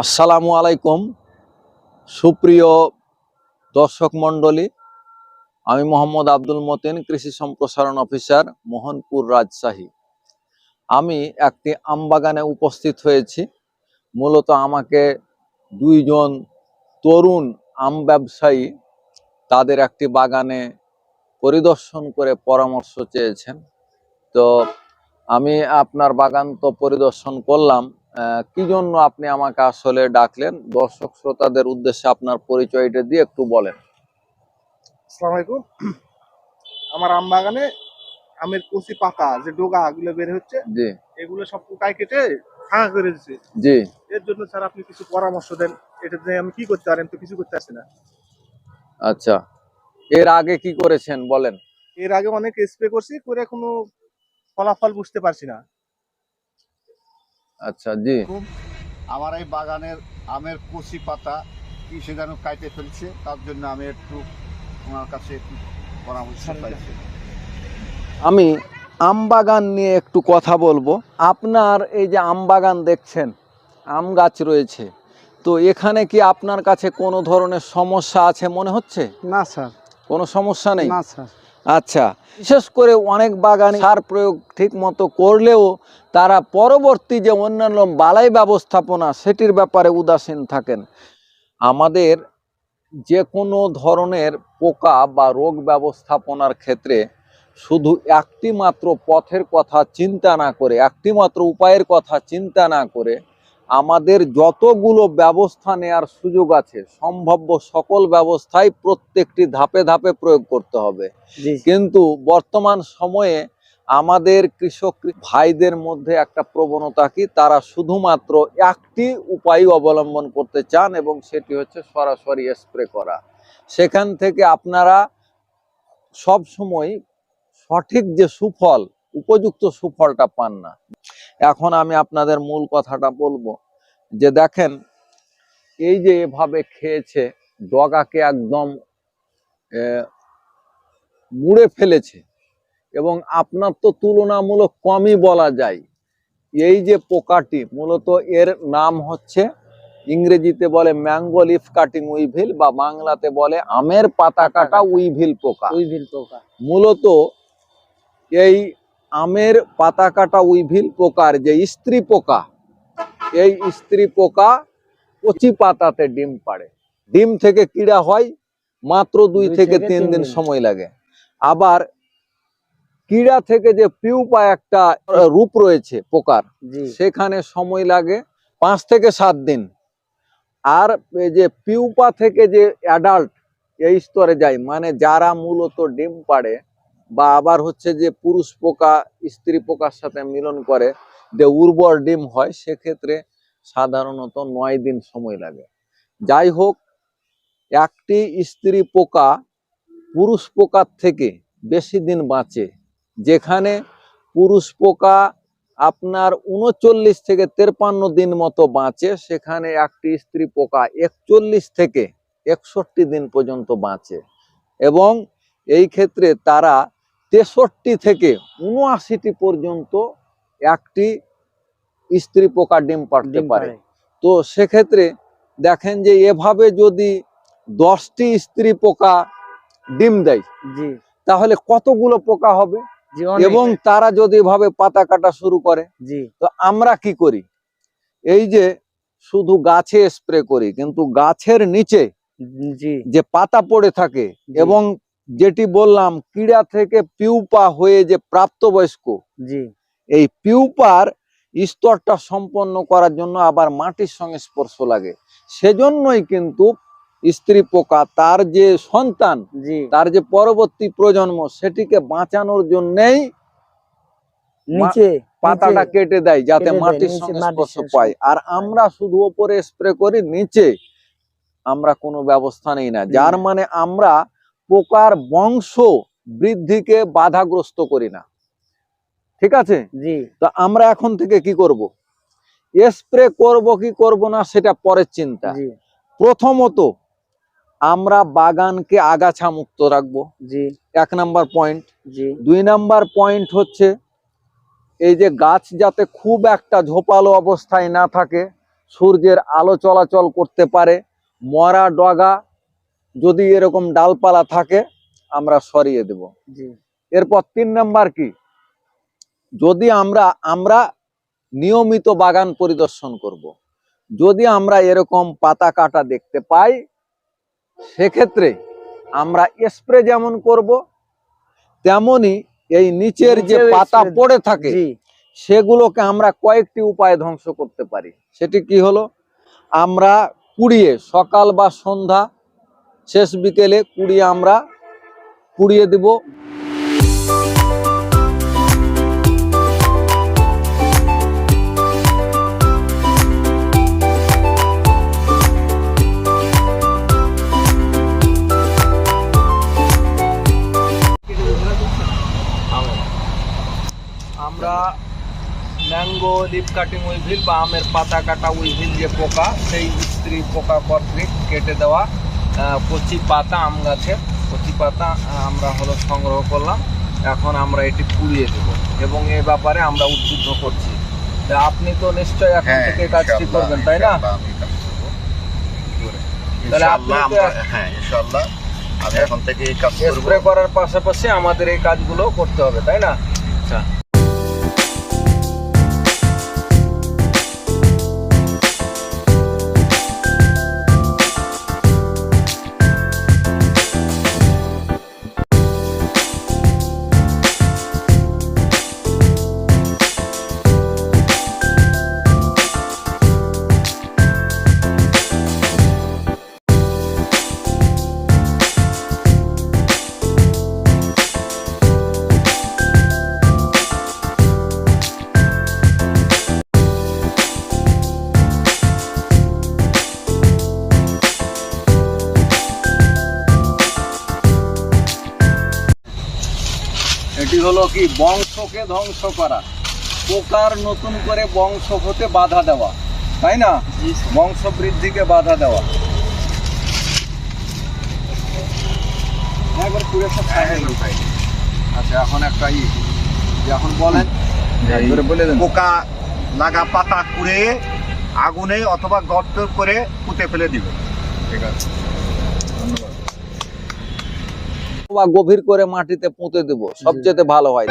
আসসালামু আলাইকুম, সুপ্রিয় দর্শক মণ্ডলী। আমি মোহাম্মদ আব্দুল মতিন, কৃষি সম্প্রসারণ অফিসার, মোহনপুর রাজশাহী। আমি একটি আম বাগানে উপস্থিত হয়েছি। মূলত আমাকে দুইজন তরুণ আম ব্যবসায়ী তাদের একটি বাগানে পরিদর্শন করে পরামর্শ চেয়েছেন। তো আমি আপনার বাগান তো পরিদর্শন করলাম কি জন্য আপনি আমাকে আসলে ডাকলেন? দর্শক শ্রোতাদের উদ্দেশ্যে আপনার পরিচয়টা দিয়ে একটু বলেন। আসসালামু আলাইকুম। আমার আম বাগানে আমের কচি পাতা যে ডোগা গুলো বের হচ্ছে জি। এগুলো সব কুটাই কেটে ফাঁকা করে দিচ্ছে জি। এর জন্য স্যার আপনি কিছু পরামর্শ দেন এটা দিয়ে আমি কি করতে পারেন তো কিছু করতে পারছি না। আচ্ছা। এর আগে কি করেছেন বলেন? এর আগে অনেক স্প্রে করছি করে কোনো ফলাফল বুঝতে পারছি না। আচ্ছা জি। আমার এই বাগানের আমের কচি পাতা কি সে যেন কাইটে ফেলছে তার জন্য আমি একটু ওনার কাছে একটু পরামর্শ চাইছি। আমি আম বাগান নিয়ে একটু কথা বলব। আপনার এই যে আম বাগান দেখছেন আম গাছ রয়েছে তো এখানে কি আপনার কাছে কোনো ধরনের সমস্যা আছে মনে হচ্ছে? না স্যার। কোনো সমস্যা নেই? না স্যার। আচ্ছা বিশেষ করে অনেক বাগানে সার প্রয়োগ ঠিক মতো করলেও তারা পরবর্তী যে অন্যান্য বালাই ব্যবস্থাপনা সেটির ব্যাপারে উদাসীন থাকেন। আমাদের যে কোনো ধরনের পোকা বা রোগ ব্যবস্থাপনার ক্ষেত্রে শুধু একটি মাত্র পথের কথা চিন্তা না করে একটি মাত্র উপায়ের কথা চিন্তা না করে আমাদের যতগুলো ব্যবস্থা নেয়ার সুযোগ আছে সম্ভাব্য সকল ব্যবস্থাই প্রত্যেকটি ধাপে ধাপে প্রয়োগ করতে হবে। কিন্তু বর্তমান সময়ে আমাদের কৃষক ভাইদের মধ্যে একটা প্রবণতা কি? তারা শুধুমাত্র একটি উপায় অবলম্বন করতে চান এবং সেটি হচ্ছে সরাসরি স্প্রে করা। সেখান থেকে আপনারা সব সময় সঠিক যে সুফল উপযুক্ত সুফলটা পান না। এখন আমি আপনাদের মূল কথাটা বলব যে দেখেন এই যে এভাবে খেয়েছে ডগাকে একদম মুড়ে ফেলেছে এবং আপনার তো তুলনামূলক কমই বলা যায়। এই যে পোকাটি মূলত এর নাম হচ্ছে ইংরেজিতে বলে ম্যাঙ্গো লিফ কাটিং উইভিল বা বাংলাতে বলে আমের পাতা কাটা উইভিল পোকা। উইভিল পোকা। মূলত এই আমের পাতা কাটা উইভিল পোকার যে স্ত্রী পোকা এই স্ত্রী পোকা কচি পাতাতে ডিম পাড়ে। ডিম থেকে কিড়া হয় মাত্র দুই থেকে তিন দিন। সময় লাগে। আবার কিড়া থেকে যে পিউপা একটা রূপ রয়েছে পোকার সেখানে সময় লাগে পাঁচ থেকে সাত দিন। আর এই যে পিউপা থেকে যে অ্যাডাল্ট এই স্তরে যায় মানে যারা মূলত ডিম পাড়ে বা আবার হচ্ছে যে পুরুষ পোকা, স্ত্রী পোকার সাথে মিলন করে, যে উর্বর ডিম হয়, সেক্ষেত্রে সাধারণত নয় দিন সময় লাগে। যাই হোক, একটি স্ত্রী পোকা পুরুষ পোকার থেকে বেশি দিন বাঁচে, যেখানে পুরুষ পোকা আপনার উনচল্লিশ থেকে তেরপান্ন দিন মতো বাঁচে, সেখানে একটি স্ত্রী পোকা একচল্লিশ থেকে একষট্টি দিন পর্যন্ত বাঁচে। এবং এই ক্ষেত্রে তারা তেষট্টি থেকে উনআশিটি পর্যন্ত একটি স্ত্রী পোকা ডিম পাড়তে পারে। তো সেক্ষেত্রে দেখেন যে এভাবে যদি দশটি স্ত্রী পোকা ডিম দেয় তাহলে কতগুলো পোকা হবে? এবং তারা যদি এভাবে পাতা কাটা শুরু করে তো আমরা কি করি? এই যে শুধু গাছে স্প্রে করি কিন্তু গাছের নিচে যে পাতা পড়ে থাকে এবং যেটি বললাম কিড়া থেকে পিউপা হয়ে যে প্রাপ্তবয়স্ক জি। এই পিউপার স্তরটা সম্পন্ন করার জন্য আবার মাটির সঙ্গে স্পর্শ লাগে। সেজন্যই কিন্তু স্ত্রী পোকা তার যে সন্তান তার যে পরবর্তী প্রজন্ম সেটিকে বাঁচানোর জন্যেই নিচে পাতাটা কেটে দেয় যাতে মাটির সঙ্গে স্পর্শ পায়। আর আমরা শুধু ওপরে স্প্রে করি নিচে আমরা কোনো ব্যবস্থা নেই না। যার মানে আমরা পোকার বংশ বৃদ্ধিকে বাধাগ্রস্ত করি না। ঠিক আছে? জি। তো আমরা এখন থেকে কি করব? স্প্রে করব কি করব না সেটা পরের চিন্তা। প্রথমত আমরা বাগানকে আগাছা মুক্ত রাখব। জি। এক নাম্বার পয়েন্ট। জি। দুই নাম্বার পয়েন্ট হচ্ছে এই যে গাছ যাতে খুব একটা ঝোপালো অবস্থায় না থাকে সূর্যের আলো চলাচল করতে পারে মরা ডগা যদি এরকম ডালপালা থাকে আমরা সরিয়ে দেব। এরপর তিন নাম্বার কি? যদি আমরা আমরা নিয়মিত বাগান পরিদর্শন করব। যদি আমরা এরকম পাতা কাটা দেখতে পাই সেক্ষেত্রে আমরা স্প্রে যেমন করব তেমনি এই নিচের যে পাতা পড়ে থাকে সেগুলোকে আমরা কয়েকটি উপায়ে ধ্বংস করতে পারি। সেটি কি হলো? আমরা কুড়িয়ে সকাল বা সন্ধ্যা শেষ বিকেলে কুড়িয়ে আমরা পুড়িয়ে দেব। আমরা ম্যাঙ্গো লিপ কাটিং উইভিল বা আমের পাতা কাটা উইভিল যে পোকা, সেই স্ত্রী পোকা কর্তৃক কেটে দেওয়া কচি পাতা আম গাছের কচি পাতা আমরা হলো সংগ্রহ করলাম। এখন আমরা এটি পুড়িয়ে দেব এবং এ ব্যাপারে আমরা উদ্বুদ্ধ করছি। আপনি তো নিশ্চয়ই এখন হ্যাঁ, থেকে কাজটি করবেন তাই না। তাহলে আপনি হ্যাঁ ইনশাআল্লাহ আমি এখন থেকে এই কাজ করব। স্প্রে করার পাশাপাশি আমাদের এই কাজগুলো করতে হবে তাই না? হলো কি বংশকে ধ্বংস করা। পোকার নতুন করে বংশ হতে বাধা দেওয়া তাই না? বংশ বৃদ্ধিকে বাধা দেওয়া। একবার পুরো সব হ্যাঁ, আচ্ছা এখন একটা ই। এখন বলেন বলে পোকা লাগা পাতা কুড়ে আগুনে অথবা গর্ত করে পুঁতে ফেলে দিবে। ঠিক আছে ধন্যবাদ বা গভীর করে মাটিতে পুঁতে দেব সবচেয়ে ভালো হয়।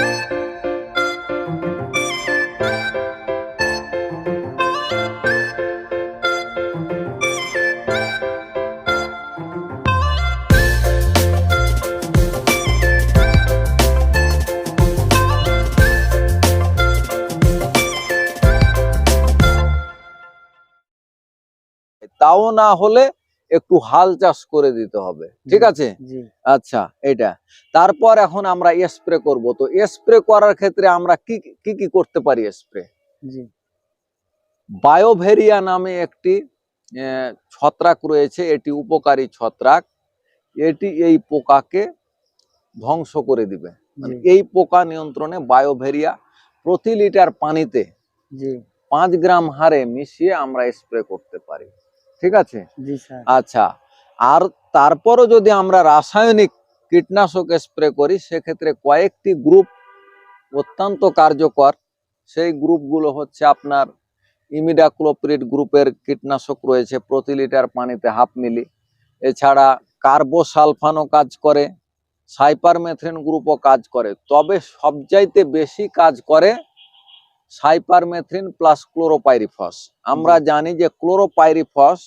তাও না হলে একটু হাল চাষ করে দিতে হবে। ঠিক আছে? আচ্ছা এটা তারপর এখন আমরা স্প্রে করব। তো স্প্রে করার ক্ষেত্রে আমরা কি কি কি করতে পারি স্প্রে বায়োভেরিয়া নামে একটি ছত্রাক রয়েছে। এটি উপকারী ছত্রাক। এটি এই পোকাকে ধ্বংস করে দিবে। মানে এই পোকা নিয়ন্ত্রণে বায়োভেরিয়া প্রতি লিটার পানিতে পাঁচ গ্রাম হারে মিশিয়ে আমরা স্প্রে করতে পারি। ঠিক আছে? আচ্ছা আর তারপরও যদি আমরা রাসায়নিক কীটনাশক স্প্রে করি সেক্ষেত্রে কয়েকটি গ্রুপ অত্যন্ত কার্যকর। সেই গ্রুপগুলো হচ্ছে আপনার ইমিডাক্লোপ্রিড গ্রুপের কীটনাশক রয়েছে প্রতি লিটার পানিতে হাফ মিলি। এছাড়া কার্বোসালফানও কাজ করে সাইপারমেথ্রিন গ্রুপও কাজ করে। তবে সবচাইতে বেশি কাজ করে সাইপারমেথ্রিন প্লাস ক্লোরোপাইরিফস। আমরা জানি যে ক্লোরোপাইরিফস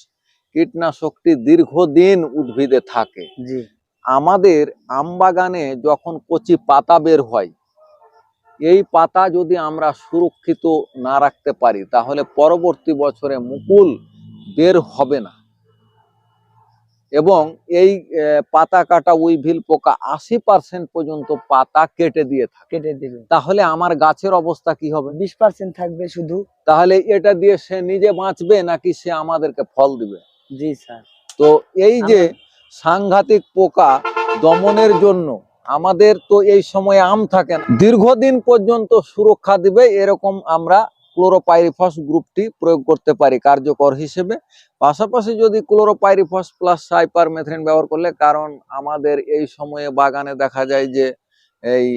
কীটনাশকটি দীর্ঘদিন উদ্ভিদে থাকে। আমাদের আমবাগানে যখন কচি পাতা বের হয় এই পাতা যদি আমরা সুরক্ষিত না রাখতে পারি তাহলে পরবর্তী বছরে মুকুল বের হবে না। এবং এই পাতা কাটা উইভিল পোকা আশি পার্সেন্ট পর্যন্ত পাতা কেটে দিয়ে থাকে। কেটে দিবে। তাহলে আমার গাছের অবস্থা কি হবে? বিশ পার্সেন্ট থাকবে শুধু। তাহলে এটা দিয়ে সে নিজে বাঁচবে নাকি সে আমাদেরকে ফল দিবে? জি স্যার। তো এই যে সাংঘাতিক পোকা দমনের জন্য আমাদের তো এই সময়ে আম থাকে না। দীর্ঘদিন পর্যন্ত সুরক্ষা দিবে এরকম আমরা ক্লোরোপাইরিফস গ্রুপটি প্রয়োগ করতে পারি কার্যকর হিসেবে। পাশাপাশি যদি ক্লোরোপাইরিফস প্লাস সাইপার সাইপারমেথ্রিন ব্যবহার করলে কারণ আমাদের এই সময়ে বাগানে দেখা যায় যে এই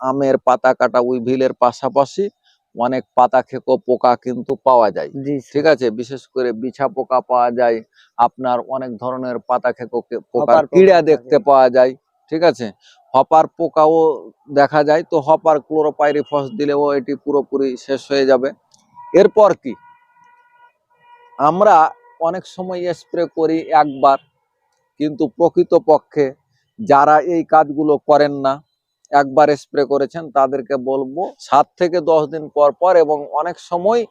আমের পাতা কাটা উইভিলের পাশাপাশি অনেক পাতা খেকো পোকা কিন্তু পাওয়া যায়। ঠিক আছে? বিশেষ করে বিছা পোকা পাওয়া যায় আপনার অনেক ধরনের পাতা খেকো পোকার কিড়া দেখতে পাওয়া যায়। ঠিক আছে? হপার পোকাও দেখা যায়, তো হপার ক্লোরোপাইরিফস দিলেও এটি পুরোপুরি শেষ হয়ে যাবে। এরপর কি? আমরা অনেক সময় স্প্রে করি একবার, কিন্তু প্রকৃতপক্ষে যারা এই কাজগুলো করেন না, একবার স্প্রে করেছেন, তাদেরকে বলব সাত থেকে দশ দিন পর পর এবং অনেক সময়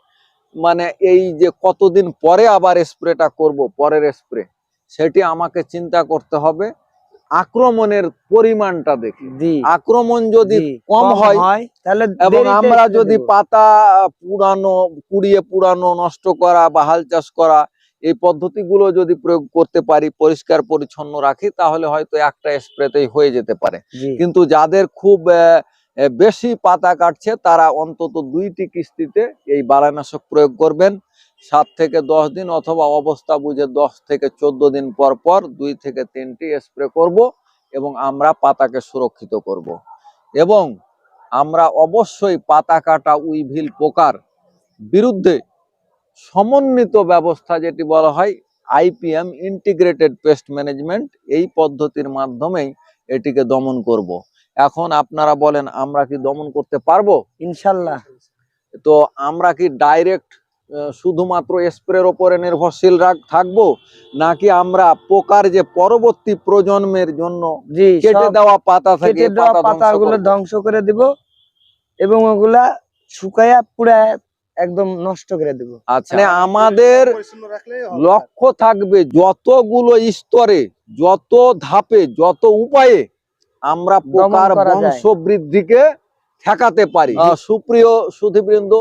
মানে এই যে কতদিন পরে আবার স্প্রেটা করব, পরের স্প্রে, সেটি আমাকে চিন্তা করতে হবে। আক্রমণের পরিমাণটা দেখি। আক্রমণ যদি কম হয় তাহলে এবং আমরা যদি পাতা পুরানো কুড়িয়ে পুরানো নষ্ট করা বা হাল চাষ করা এই পদ্ধতিগুলো যদি প্রয়োগ করতে পারি পরিষ্কার পরিচ্ছন্ন রাখি তাহলে হয়তো একটা স্প্রেতেই হয়ে যেতে পারে। কিন্তু যাদের খুব বেশি পাতা কাটছে তারা অন্তত দুইটি কিস্তিতে এই বালানাশক প্রয়োগ করবেন। সাত থেকে দশ দিন অথবা অবস্থা বুঝে দশ থেকে চোদ্দ দিন পর পর দুই থেকে তিনটি স্প্রে করব এবং আমরা পাতাকে সুরক্ষিত করব। এবং আমরা অবশ্যই পাতা কাটা উইভিল পোকার বিরুদ্ধে সমন্বিত ব্যবস্থা যেটি বলা হয় আইপিএম ইন্টিগ্রেটেড পেস্ট ম্যানেজমেন্ট এই পদ্ধতির মাধ্যমেই এটিকে দমন করব। এখন আপনারা বলেন আমরা কি দমন করতে পারব? ইনশাল্লাহ। তো আমরা কি ডাইরেক্ট শুধুমাত্র স্প্রের ওপরে নির্ভরশীল রাখ- থাকব নাকি আমরা পোকার যে পরবর্তী প্রজন্মের জন্য কেটে দেওয়া পাতা থেকে দেওয়া পাতাগুলো ধ্বংস করে দিব এবং ওগুলা শুকাইয়া পুরা একদম নষ্ট করে দিব। আচ্ছা। মানে আমাদের। লক্ষ্য থাকবে যতগুলো স্তরে যত ধাপে যত উপায়ে আমরা পোকার বংশ বৃদ্ধিকে ঠেকাতে পারি। সুপ্রিয় সুধীবৃন্দ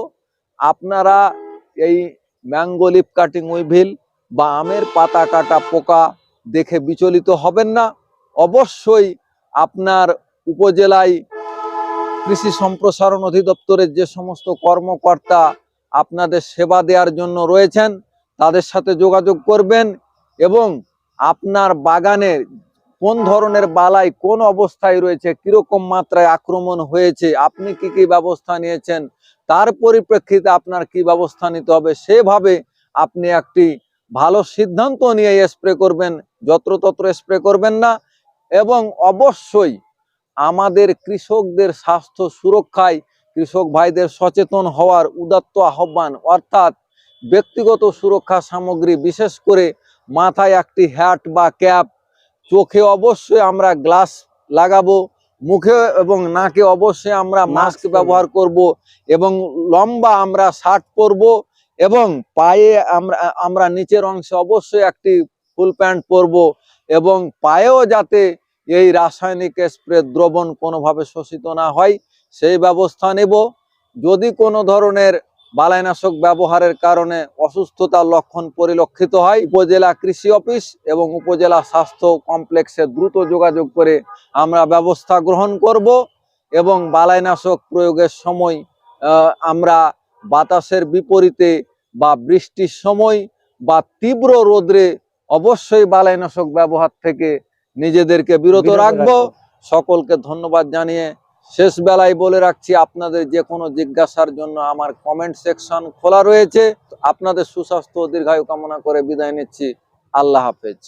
আপনারা এই ম্যাঙ্গো লিপ কাটিং উইভিল বা আমের পাতা কাটা পোকা দেখে বিচলিত হবেন না। অবশ্যই আপনার উপজেলায় কৃষি সম্প্রসারণ অধিদপ্তরের যে সমস্ত কর্মকর্তা আপনাদের সেবা দেওয়ার জন্য রয়েছেন, তাদের সাথে যোগাযোগ করবেন এবং আপনার বাগানে কোন ধরনের বালাই কোন অবস্থায় রয়েছে, কীরকম মাত্রায় আক্রমণ হয়েছে, আপনি কি কি ব্যবস্থা নিয়েছেন তার পরিপ্রেক্ষিতে আপনার কি ব্যবস্থা নিতে হবে সেভাবে আপনি একটি ভালো সিদ্ধান্ত নিয়ে স্প্রে করবেন, যত্রতত্র স্প্রে করবেন না এবং অবশ্যই আমাদের কৃষকদের স্বাস্থ্য সুরক্ষায় কৃষক ভাইদের সচেতন হওয়ার উদাত্ত আহ্বান, অর্থাৎ ব্যক্তিগত সুরক্ষা সামগ্রী বিশেষ করে মাথায় একটি হ্যাট বা ক্যাপ চোখে অবশ্যই আমরা গ্লাস লাগাবো মুখে এবং নাকে অবশ্যই আমরা মাস্ক ব্যবহার করব এবং লম্বা আমরা শার্ট পরব এবং পায়ে আমরা আমরা নিচের অংশে অবশ্যই একটি ফুল প্যান্ট পরব এবং পায়েও যাতে এই রাসায়নিক স্প্রে দ্রবণ কোনোভাবে শোষিত না হয় সেই ব্যবস্থা নেব। যদি কোনো ধরনের বালাইনাশক ব্যবহারের কারণে অসুস্থতার লক্ষণ পরিলক্ষিত হয় উপজেলা কৃষি অফিস এবং উপজেলা স্বাস্থ্য কমপ্লেক্সে দ্রুত যোগাযোগ করে আমরা ব্যবস্থা গ্রহণ করব এবং বালাইনাশক প্রয়োগের সময় আমরা বাতাসের বিপরীতে বা বৃষ্টির সময় বা তীব্র রোদ্রে অবশ্যই বালাইনাশক ব্যবহার থেকে নিজেদেরকে বিরত রাখব। সকলকে ধন্যবাদ জানিয়ে শেষ বেলায় বলে রাখছি, আপনাদের যে কোনো জিজ্ঞাসার জন্য আমার কমেন্ট সেকশন খোলা রয়েছে। আপনাদের সুস্বাস্থ্য দীর্ঘায়ু কামনা করে বিদায় নিচ্ছি। আল্লাহ হাফেজ।